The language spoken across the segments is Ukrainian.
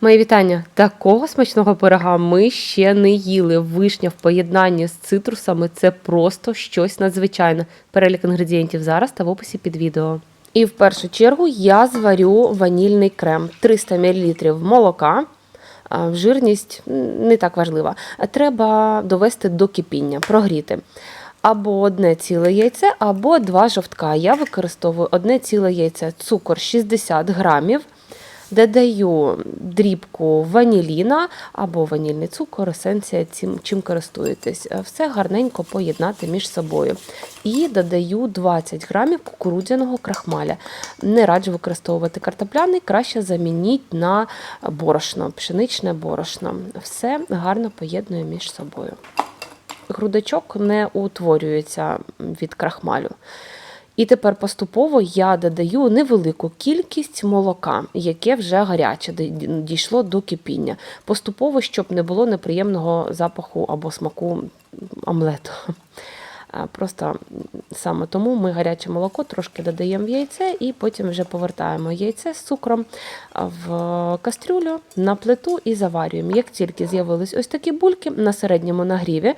Мої вітання. Такого смачного пирога ми ще не їли. Вишня в поєднанні з цитрусами це просто щось надзвичайне. Перелік інгредієнтів зараз та в описі під відео. І в першу чергу я зварю ванільний крем 300 мл молока. Жирність не так важлива. Треба довести до кипіння, прогріти. Або одне ціле яйце, або два жовтка. Я використовую одне ціле яйце, цукор 60 грамів. Додаю дрібку ваніліна або ванільний цукор, есенція, чим користуєтесь. Е, Все гарненько поєднати між собою. І додаю 20 грамів кукурудзяного крахмаля. Не раджу використовувати картопляний, краще замініть на борошно, пшеничне борошно. Все гарно поєдную між собою. Грудочок не утворюється від крахмалю. І тепер поступово я додаю невелику кількість молока, яке вже гаряче, дійшло до кипіння. Поступово, щоб не було неприємного запаху або смаку омлету. Просто саме тому ми гаряче молоко трошки додаємо в яйце і потім вже повертаємо яйце з цукром в кастрюлю на плиту і заварюємо. Як тільки з'явились ось такі бульки на середньому нагріві,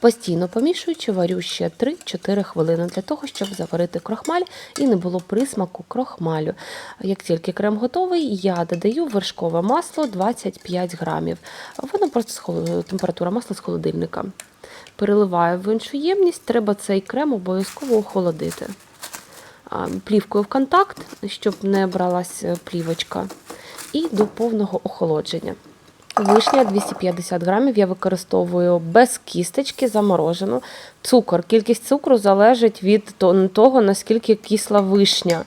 Постійно помішуючи, варю ще 3-4 хвилини для того, щоб заварити крохмаль і не було присмаку крохмалю. Як тільки крем готовий, я додаю вершкове масло 25 грамів. Воно просто з температура масла з холодильника. Переливаю в іншу ємність, треба цей крем обов'язково охолодити. Плівкою в контакт, щоб не бралась е, плівочка, і до повного охолодження. Вишня 250 грамів я використовую без кісточки заморожену. Цукор. Кількість цукру залежить від того, наскільки кисла вишня.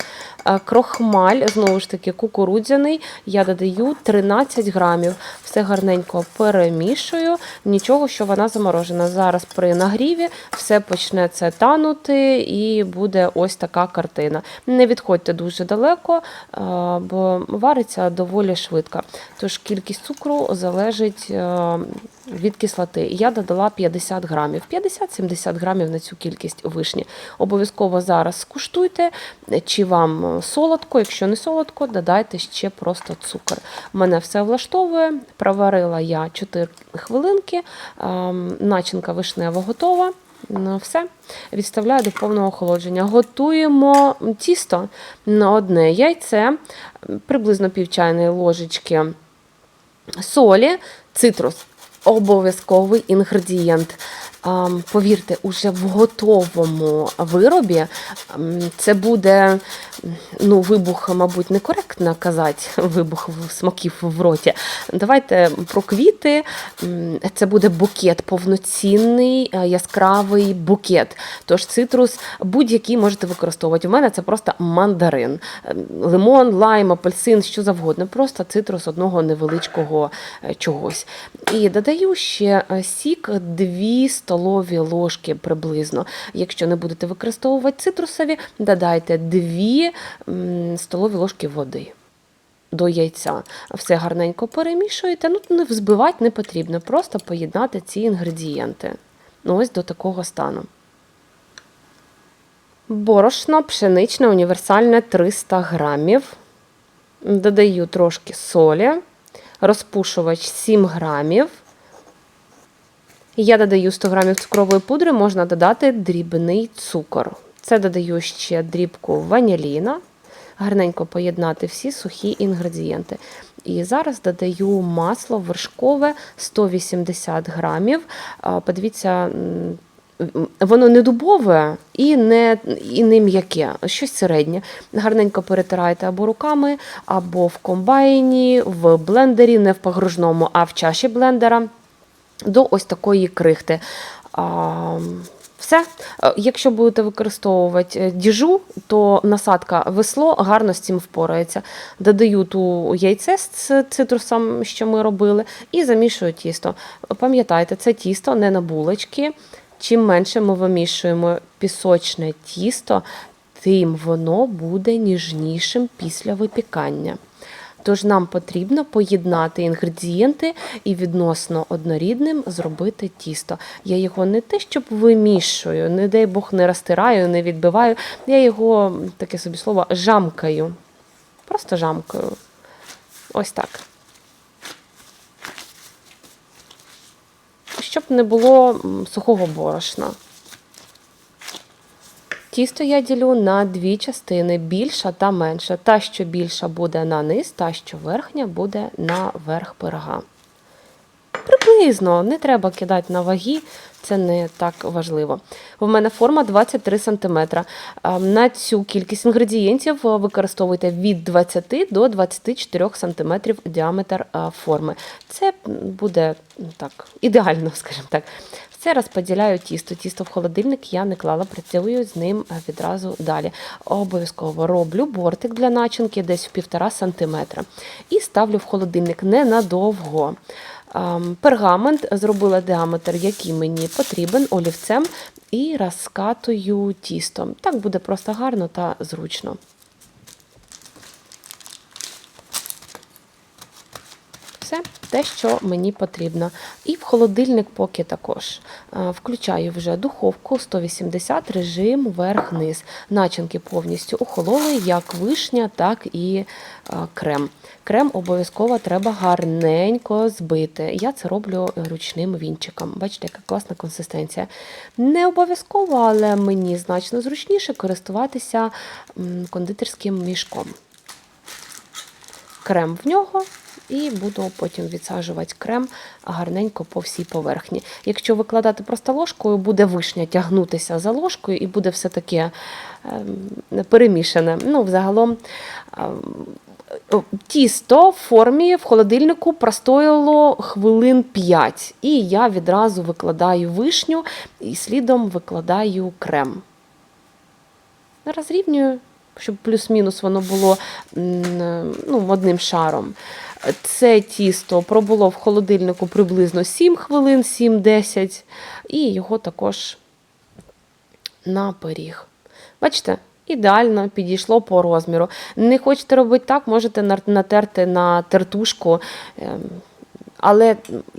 Крохмаль, знову ж таки, кукурудзяний, я додаю 13 грамів. Все гарненько перемішую. Нічого, що вона заморожена. Зараз при нагріві все почне це танути і буде ось така картина. Не відходьте дуже далеко, бо вариться доволі швидко. Тож кількість цукру залежить від кислоти. Я додала 50 грамів, 50-70 грамів на цю кількість вишні. Обов'язково зараз скуштуйте, чи вам солодко. Якщо не солодко, додайте ще просто цукор. Мене все влаштовує. Проварила я 4 хвилинки. ем, Начинка вишнева готова. Ну, все, відставляю до повного охолодження. Готуємо тісто на одне яйце, приблизно пів чайної ложечки солі, цитрус обов'язковий інгредієнт. Повірте, уже в готовому виробі це буде ну, вибух, мабуть, некоректно казати, вибух смаків в роті. Давайте про квіти. Це буде букет, повноцінний е, яскравий букет. Тож цитрус будь-який можете використовувати. У мене це просто мандарин, Ем, лимон, лайм, апельсин, що завгодно. Просто цитрус одного невеличкого е, чогось. І додаю ще е, сік 2 столові ложки приблизно. Якщо не будете використовувати цитрусові, додайте 2 столові ложки води. До яйця все гарненько перемішуєте. Ну, не взбивати не потрібно, просто поєднати ці інгредієнти. Ну, ось до такого стану. Борошно пшеничне універсальне 300 грамів. Додаю трошки солі, розпушувач 7 грамів. Я додаю 100 грамів цукрової пудри, можна додати дрібний цукор. Це додаю ще дрібку ваніліна, гарненько поєднати всі сухі інгредієнти. І зараз додаю масло вершкове 180 грамів. Подивіться, воно не дубове і не, і не м'яке, щось середнє. Гарненько перетираєте або руками, або в комбайні, в блендері, не в погружному, а в чаші блендера до ось такої крихти. Все. Е, Якщо будете використовувати е, діжу, то насадка весло гарно з цим впорається. Додаю ту яйце з цитрусом, що ми робили, і замішую тісто. Пам'ятайте, це тісто не на булочки. Чим менше ми вимішуємо пісочне тісто, тим воно буде ніжнішим після випікання. Тож нам потрібно поєднати інгредієнти і відносно однорідним зробити тісто. Я його не те, щоб вимішую, не дай Бог не розтираю, не відбиваю. Я його, таке собі слово, жамкаю. Просто жамкаю. Ось так. Щоб не було сухого борошна. Тісто я ділю на дві частини: більша та менша. Та, що більша буде на низ, та, що верхня буде на верх пирога. Приблизно, не треба кидати на ваги, це не так важливо. У мене форма 23 см. На цю кількість інгредієнтів е, використовуйте від 20 до 24 см діаметр е, форми. Це буде так, ідеально, скажімо так. Все розподіляю тісто. Тісто в холодильник я не клала, працюю з ним е, відразу далі. Обов'язково роблю бортик для начинки десь в 1,5 см. І ставлю в холодильник ненадовго. Ем, Пергамент зробила діаметр, який мені потрібен, олівцем, і розкатую тісто. Так буде просто гарно та зручно. Все те, що мені потрібно. І в холодильник поки також. Е, Включаю вже духовку 180 режим верх-низ. Начинки повністю охололи, як вишня, так і е, крем. Крем обов'язково треба гарненько збити. Я це роблю ручним вінчиком. Бачите, яка класна консистенція. Не обов'язково, але мені значно зручніше користуватися кондитерським мішком крем в нього. І буду потім відсаджувати крем гарненько по всій поверхні. Якщо викладати просто ложкою, буде вишня тягнутися за ложкою і буде все таке ем, перемішане. Ну, взагалом ем, тісто в формі в холодильнику простояло хвилин 5. І я відразу викладаю вишню і слідом викладаю крем. Розрівнюю, щоб плюс-мінус воно було ну, одним шаром. Це тісто пробуло в холодильнику приблизно 7 хвилин, 7-10, і його також на пиріг. Бачите? Ідеально підійшло по розміру. Не хочете робити так, можете натерти на тертушку. ем, Але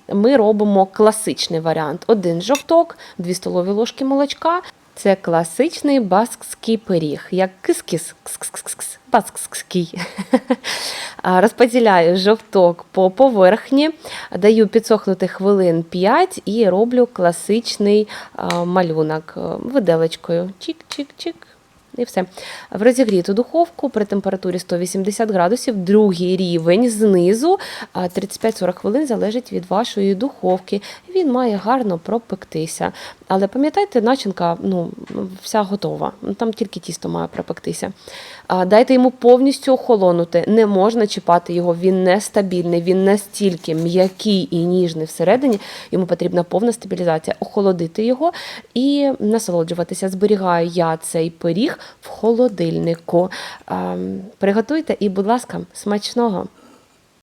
ми робимо класичний варіант: один жовток, 2 столові ложки молочка. Це класичний баскський пиріг, як кис-кис, баскський. Розподіляю жовток по поверхні, даю підсохнути хвилин 5 і роблю класичний малюнок виделечкою. Чик-чик-чик. І все. В розігріту духовку при температурі 180 градусів, другий рівень знизу, 35-40 хвилин залежить від вашої духовки. Він має гарно пропектися. Але пам'ятайте, начинка ну, вся готова. Там тільки тісто має пропектися. Дайте йому повністю охолонути. Не можна чіпати його, він нестабільний, він настільки м'який і ніжний всередині. Йому потрібна повна стабілізація. Охолодити його і насолоджуватися. Зберігаю я цей пиріг в холодильнику. Приготуйте і, будь ласка, смачного!